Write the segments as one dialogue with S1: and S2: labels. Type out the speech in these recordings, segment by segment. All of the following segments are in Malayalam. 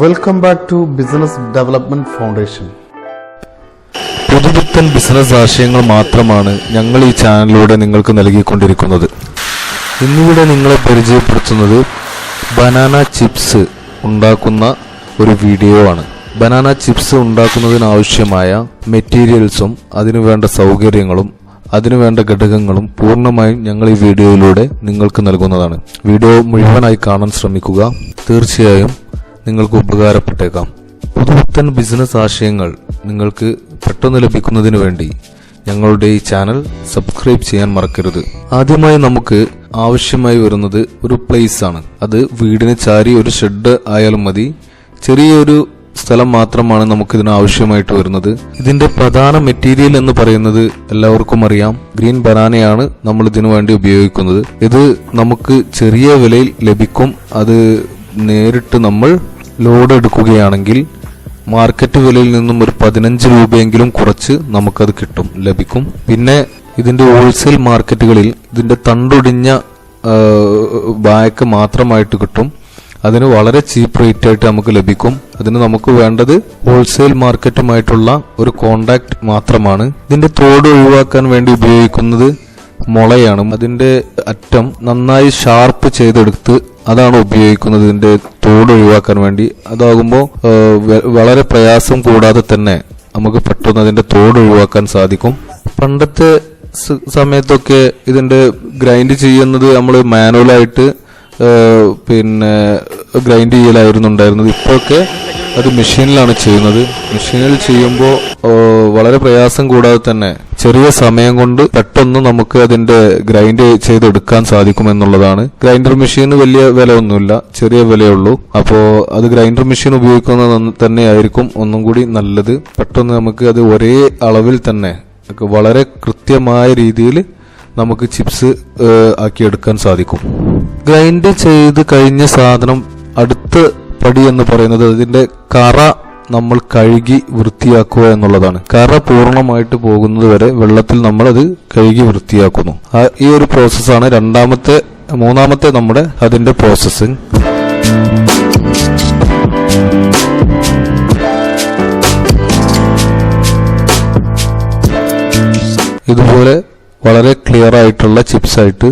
S1: welcome back to business development foundation പുതുപുത്തൻ ബിസിനസ് ആശയങ്ങൾ മാത്രമാണ് ഞങ്ങൾ ഈ ചാനലിലൂടെ നിങ്ങൾക്ക് നൽകിക്കൊണ്ടിരിക്കുന്നത് ഇന്നിവിടെ നിങ്ങളെ പരിചയപ്പെടുത്തുന്നത് ബനാന ചിപ്സ് ഉണ്ടാക്കുന്ന ഒരു വീഡിയോ ആണ് ബനാന ചിപ്സ് ഉണ്ടാക്കുന്നതിനാവശ്യമായ മെറ്റീരിയൽസും അതിനു വേണ്ട സൗകര്യങ്ങളും അതിനു വേണ്ട ഘടകങ്ങളും പൂർണ്ണമായും ഞങ്ങൾ ഈ വീഡിയോയിലൂടെ നിങ്ങൾക്ക് നൽകുന്നതാണ് വീഡിയോ മുഴുവനായി കാണാൻ ശ്രമിക്കുക തീർച്ചയായും നിങ്ങൾക്ക് ഉപകാരപ്പെട്ടേക്കാം പുതുപുത്തൻ ബിസിനസ് ആശയങ്ങൾ നിങ്ങൾക്ക് പെട്ടെന്ന് ലഭിക്കുന്നതിന് വേണ്ടി ഞങ്ങളുടെ ഈ ചാനൽ സബ്സ്ക്രൈബ് ചെയ്യാൻ മറക്കരുത് ആദ്യമായി നമുക്ക് ആവശ്യമായി വരുന്നത് ഒരു പ്ലേസ് ആണ് അത് വീടിന് ചാരി ഒരു ഷെഡ് ആയാലും മതി ചെറിയൊരു സ്ഥലം മാത്രമാണ് നമുക്ക് ഇതിന് ആവശ്യമായിട്ട് വരുന്നത് ഇതിന്റെ പ്രധാന മെറ്റീരിയൽ എന്ന് പറയുന്നത് എല്ലാവർക്കും അറിയാം ഗ്രീൻ ബനാനയാണ് നമ്മൾ ഇതിനു വേണ്ടി ഉപയോഗിക്കുന്നത് ഇത് നമുക്ക് ചെറിയ വിലയിൽ ലഭിക്കും അത് നേരിട്ട് നമ്മൾ ലോഡ് എടുക്കുകയാണെങ്കിൽ മാർക്കറ്റ് വിലയിൽ നിന്നും ഒരു പതിനഞ്ച് രൂപയെങ്കിലും കുറച്ച് നമുക്കത് കിട്ടും ലഭിക്കും പിന്നെ ഇതിന്റെ ഹോൾസെയിൽ മാർക്കറ്റുകളിൽ ഇതിന്റെ തണ്ടൊടിഞ്ഞ ബാക്ക് മാത്രമായിട്ട് കിട്ടും അതിന് വളരെ ചീപ്പ് റേറ്റ് ആയിട്ട് നമുക്ക് ലഭിക്കും അതിന് നമുക്ക് വേണ്ടത് ഹോൾസെയിൽ മാർക്കറ്റുമായിട്ടുള്ള ഒരു കോണ്ടാക്ട് മാത്രമാണ് ഇതിന്റെ തോട് ഒഴിവാക്കാൻ വേണ്ടി ഉപയോഗിക്കുന്നത് മുളയാണ് അതിന്റെ അറ്റം നന്നായി ഷാർപ്പ് ചെയ്തെടുത്ത് അതാണ് ഉപയോഗിക്കുന്നത് ഇതിൻ്റെ തോട് ഒഴിവാക്കാൻ വേണ്ടി അതാകുമ്പോൾ വളരെ പ്രയാസം കൂടാതെ തന്നെ നമുക്ക് പെട്ടെന്ന് അതിൻ്റെ തോട് ഒഴിവാക്കാൻ സാധിക്കും പണ്ടത്തെ സമയത്തൊക്കെ ഇതിന്റെ ഗ്രൈൻഡ് ചെയ്യുന്നത് നമ്മൾ മാനുവലായിട്ട് പിന്നെ ഗ്രൈൻഡ് ചെയ്യലായിരുന്നു ഉണ്ടായിരുന്നത് ഇപ്പോഴൊക്കെ അത് മെഷീനിലാണ് ചെയ്യുന്നത് മെഷീനിൽ ചെയ്യുമ്പോൾ വളരെ പ്രയാസം കൂടാതെ തന്നെ ചെറിയ സമയം കൊണ്ട് പെട്ടെന്ന് നമുക്ക് അതിന്റെ ഗ്രൈൻഡ് ചെയ്തെടുക്കാൻ സാധിക്കും എന്നുള്ളതാണ് ഗ്രൈൻഡർ മെഷീന് വലിയ ഒന്നുമില്ല ചെറിയ വിലയുള്ളൂ അപ്പോൾ അത് ഗ്രൈൻഡർ മെഷീൻ ഉപയോഗിക്കുന്നത് തന്നെയായിരിക്കും ഒന്നും കൂടി നല്ലത് പെട്ടെന്ന് നമുക്ക് അത് ഒരേ അളവിൽ തന്നെ വളരെ കൃത്യമായ രീതിയിൽ നമുക്ക് ചിപ്സ് ആക്കിയെടുക്കാൻ സാധിക്കും ഗ്രൈൻഡ് ചെയ്ത് കഴിഞ്ഞ സാധനം അടുത്ത പടി എന്ന് പറയുന്നത് അതിന്റെ കറ നമ്മൾ കഴുകി വൃത്തിയാക്കുക എന്നുള്ളതാണ് കറ പൂർണ്ണമായിട്ട് പോകുന്നത് വരെ വെള്ളത്തിൽ നമ്മൾ അത് കഴുകി വൃത്തിയാക്കുന്നു ഈ ഒരു പ്രോസസ്സാണ് രണ്ടാമത്തെ മൂന്നാമത്തെ നമ്മുടെ അതിന്റെ പ്രോസസ്സിങ് ഇതുപോലെ വളരെ ക്ലിയർ ആയിട്ടുള്ള ചിപ്സ് ആയിട്ട്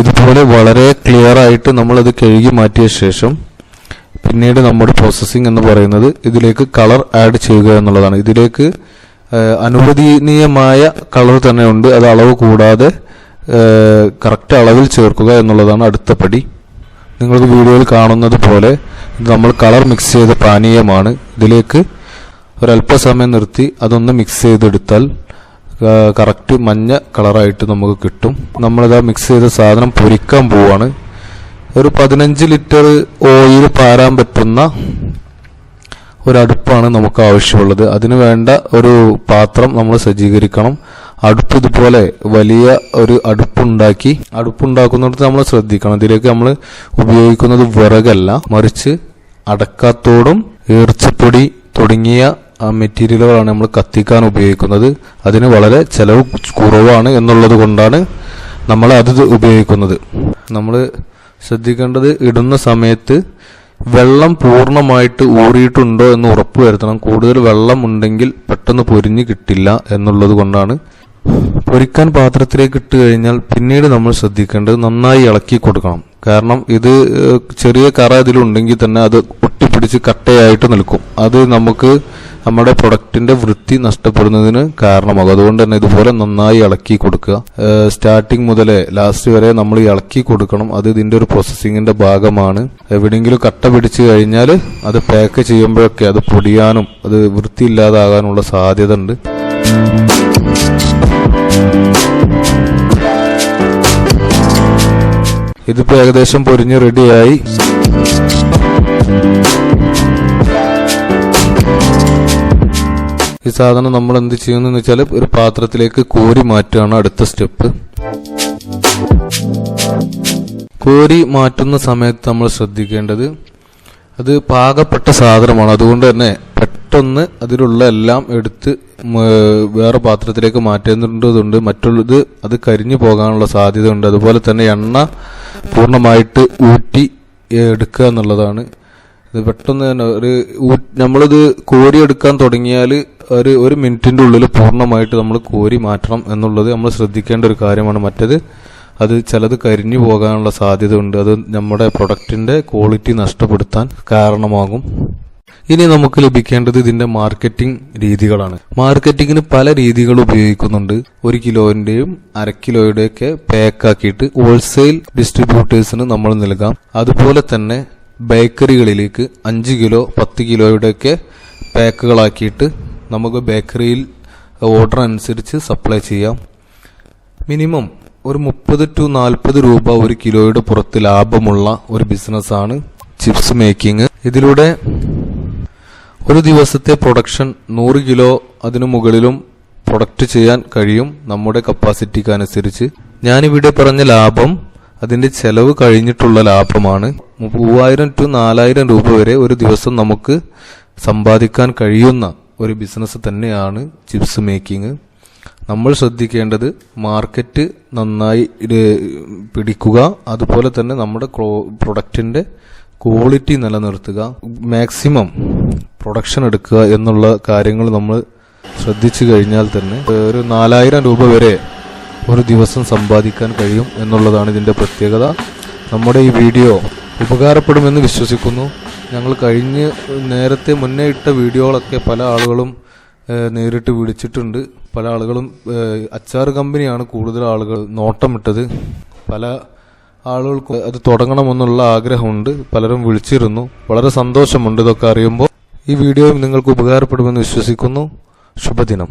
S1: ഇതുപോലെ വളരെ ക്ലിയർ ആയിട്ട് നമ്മൾ അത് കഴുകി മാറ്റിയ ശേഷം പിന്നീട് നമ്മുടെ പ്രോസസ്സിംഗ് എന്ന് പറയുന്നത് ഇതിലേക്ക് കളർ ആഡ് ചെയ്യുക എന്നുള്ളതാണ് ഇതിലേക്ക് അനുവദനീയമായ കളർ തന്നെ ഉണ്ട് അത് അളവ് കൂടാതെ കറക്റ്റ് അളവിൽ ചേർക്കുക എന്നുള്ളതാണ് അടുത്ത പടി നിങ്ങൾക്ക് വീഡിയോയിൽ കാണുന്നത് പോലെ നമ്മൾ കളർ മിക്സ് ചെയ്ത പാനീയമാണ് ഇതിലേക്ക് ഒരല്പസമയം നിർത്തി അതൊന്ന് മിക്സ് ചെയ്തെടുത്താൽ കറക്റ്റ് മഞ്ഞ കളറായിട്ട് നമുക്ക് കിട്ടും നമ്മളത് മിക്സ് ചെയ്ത സാധനം പൊരിക്കാൻ പോവാണ് ഒരു പതിനഞ്ച് ലിറ്റർ ഓയിൽ പാരാൻ പറ്റുന്ന ഒരു അടുപ്പാണ് നമുക്ക് ആവശ്യമുള്ളത് അതിന് വേണ്ട ഒരു പാത്രം നമ്മൾ സജ്ജീകരിക്കണം അടുപ്പ് ഇതുപോലെ വലിയ ഒരു അടുപ്പുണ്ടാക്കി അടുപ്പുണ്ടാക്കുന്നിടത്ത് നമ്മൾ ശ്രദ്ധിക്കണം ഇതിലേക്ക് നമ്മൾ ഉപയോഗിക്കുന്നത് വിറകല്ല മറിച്ച് അടക്കാത്തോടും ഈർച്ചപ്പൊടി തുടങ്ങിയ ആ മെറ്റീരിയലുകളാണ് നമ്മൾ കത്തിക്കാൻ ഉപയോഗിക്കുന്നത് അതിന് വളരെ ചെലവ് കുറവാണ് എന്നുള്ളത് കൊണ്ടാണ് നമ്മൾ അത് ഉപയോഗിക്കുന്നത് നമ്മൾ ശ്രദ്ധിക്കേണ്ടത് ഇടുന്ന സമയത്ത് വെള്ളം പൂർണ്ണമായിട്ട് ഊറിയിട്ടുണ്ടോ എന്ന് ഉറപ്പ് വരുത്തണം കൂടുതൽ വെള്ളം ഉണ്ടെങ്കിൽ പെട്ടെന്ന് പൊരിഞ്ഞു കിട്ടില്ല എന്നുള്ളത് കൊണ്ടാണ് പൊരിക്കാൻ പാത്രത്തിലേക്ക് ഇട്ട് കഴിഞ്ഞാൽ പിന്നീട് നമ്മൾ ശ്രദ്ധിക്കേണ്ടത് നന്നായി ഇളക്കി കൊടുക്കണം കാരണം ഇത് ചെറിയ കറ ഇതിലുണ്ടെങ്കിൽ തന്നെ അത് ഒട്ടിപ്പിടിച്ച് കട്ടയായിട്ട് നിൽക്കും അത് നമുക്ക് നമ്മുടെ പ്രൊഡക്റ്റിന്റെ വൃത്തി നഷ്ടപ്പെടുന്നതിന് കാരണമാകും അതുകൊണ്ട് തന്നെ ഇതുപോലെ നന്നായി ഇളക്കി കൊടുക്കുക സ്റ്റാർട്ടിങ് മുതലേ ലാസ്റ്റ് വരെ നമ്മൾ ഇളക്കി കൊടുക്കണം അത് ഇതിന്റെ ഒരു പ്രോസസ്സിങ്ങിന്റെ ഭാഗമാണ് എവിടെയെങ്കിലും കട്ട പിടിച്ചു കഴിഞ്ഞാൽ അത് പാക്ക് ചെയ്യുമ്പോഴൊക്കെ അത് പൊടിയാനും അത് വൃത്തിയില്ലാതാകാനുള്ള സാധ്യത ഉണ്ട് ഇതിപ്പോ ഏകദേശം പൊരിഞ്ഞ് റെഡിയായി ഈ സാധനം നമ്മൾ എന്ത് ചെയ്യുന്നതെന്ന് വെച്ചാൽ ഒരു പാത്രത്തിലേക്ക് കോരി മാറ്റുകയാണ് അടുത്ത സ്റ്റെപ്പ് കോരി മാറ്റുന്ന സമയത്ത് നമ്മൾ ശ്രദ്ധിക്കേണ്ടത് അത് പാകപ്പെട്ട സാധനമാണ് അതുകൊണ്ട് തന്നെ പെട്ടെന്ന് അതിലുള്ള എല്ലാം എടുത്ത് വേറെ പാത്രത്തിലേക്ക് മാറ്റേണ്ടതുണ്ട് മറ്റുള്ളത് അത് കരിഞ്ഞു പോകാനുള്ള സാധ്യത ഉണ്ട് അതുപോലെ തന്നെ എണ്ണ പൂർണ്ണമായിട്ട് ഊറ്റി എടുക്കുക എന്നുള്ളതാണ് ഇത് പെട്ടെന്ന് തന്നെ ഒരു നമ്മളിത് കോരിയെടുക്കാൻ തുടങ്ങിയാൽ ഒരു ഒരു മിനിറ്റിൻ്റെ ഉള്ളിൽ പൂർണ്ണമായിട്ട് നമ്മൾ കോരി മാറ്റണം എന്നുള്ളത് നമ്മൾ ശ്രദ്ധിക്കേണ്ട ഒരു കാര്യമാണ് മറ്റത് അത് ചിലത് കരിഞ്ഞു പോകാനുള്ള സാധ്യത ഉണ്ട് അത് നമ്മുടെ പ്രൊഡക്റ്റിൻ്റെ ക്വാളിറ്റി നഷ്ടപ്പെടുത്താൻ കാരണമാകും ഇനി നമുക്ക് ലഭിക്കേണ്ടത് ഇതിന്റെ മാർക്കറ്റിംഗ് രീതികളാണ് മാർക്കറ്റിങ്ങിന് പല രീതികൾ ഉപയോഗിക്കുന്നുണ്ട് ഒരു കിലോന്റെയും അര കിലോയുടെയും ഒക്കെ പാക്കാക്കിയിട്ട് ഹോൾസെയിൽ ഡിസ്ട്രിബ്യൂട്ടേഴ്സിന് നമ്മൾ നൽകാം അതുപോലെ തന്നെ ബേക്കറികളിലേക്ക് അഞ്ച് കിലോ പത്ത് കിലോയുടെയൊക്കെ പാക്കുകളാക്കിയിട്ട് നമുക്ക് ബേക്കറിയിൽ ഓർഡർ അനുസരിച്ച് സപ്ലൈ ചെയ്യാം മിനിമം ഒരു മുപ്പത് ടു നാൽപ്പത് രൂപ ഒരു കിലോയുടെ പുറത്ത് ലാഭമുള്ള ഒരു ബിസിനസ്സാണ് ചിപ്സ് മേക്കിംഗ് ഇതിലൂടെ ഒരു ദിവസത്തെ പ്രൊഡക്ഷൻ നൂറ് കിലോ അതിനു മുകളിലും പ്രൊഡക്റ്റ് ചെയ്യാൻ കഴിയും നമ്മുടെ കപ്പാസിറ്റിക്ക് അനുസരിച്ച് ഞാനിവിടെ പറഞ്ഞ ലാഭം അതിന്റെ ചെലവ് കഴിഞ്ഞിട്ടുള്ള ലാഭമാണ് മൂവായിരം ടു നാലായിരം രൂപ വരെ ഒരു ദിവസം നമുക്ക് സമ്പാദിക്കാൻ കഴിയുന്ന ഒരു ബിസിനസ് തന്നെയാണ് ചിപ്സ് മേക്കിംഗ് നമ്മൾ ശ്രദ്ധിക്കേണ്ടത് മാർക്കറ്റ് നന്നായി പിടിക്കുക അതുപോലെ തന്നെ നമ്മുടെ പ്രൊഡക്റ്റിൻ്റെ ക്വാളിറ്റി നിലനിർത്തുക മാക്സിമം പ്രൊഡക്ഷൻ എടുക്കുക എന്നുള്ള കാര്യങ്ങൾ നമ്മൾ ശ്രദ്ധിച്ചു കഴിഞ്ഞാൽ തന്നെ ഒരു നാലായിരം രൂപ വരെ ഒരു ദിവസം സമ്പാദിക്കാൻ കഴിയും എന്നുള്ളതാണ് ഇതിൻ്റെ പ്രത്യേകത നമ്മുടെ ഈ വീഡിയോ ഉപകാരപ്പെടുമെന്ന് വിശ്വസിക്കുന്നു ഞങ്ങൾ കഴിഞ്ഞ് നേരത്തെ മുന്നേ ഇട്ട വീഡിയോകളൊക്കെ പല ആളുകളും നേരിട്ട് വിളിച്ചിട്ടുണ്ട് പല ആളുകളും അച്ചാർ കമ്പനിയാണ് കൂടുതൽ ആളുകൾ നോട്ടമിട്ടത് പല ആളുകൾക്ക് അത് തുടങ്ങണമെന്നുള്ള ആഗ്രഹമുണ്ട് പലരും വിളിച്ചിരുന്നു വളരെ സന്തോഷമുണ്ട് ഇതൊക്കെ അറിയുമ്പോൾ ഈ വീഡിയോ നിങ്ങൾക്ക് ഉപകാരപ്പെടുമെന്ന് വിശ്വസിക്കുന്നു ശുഭദിനം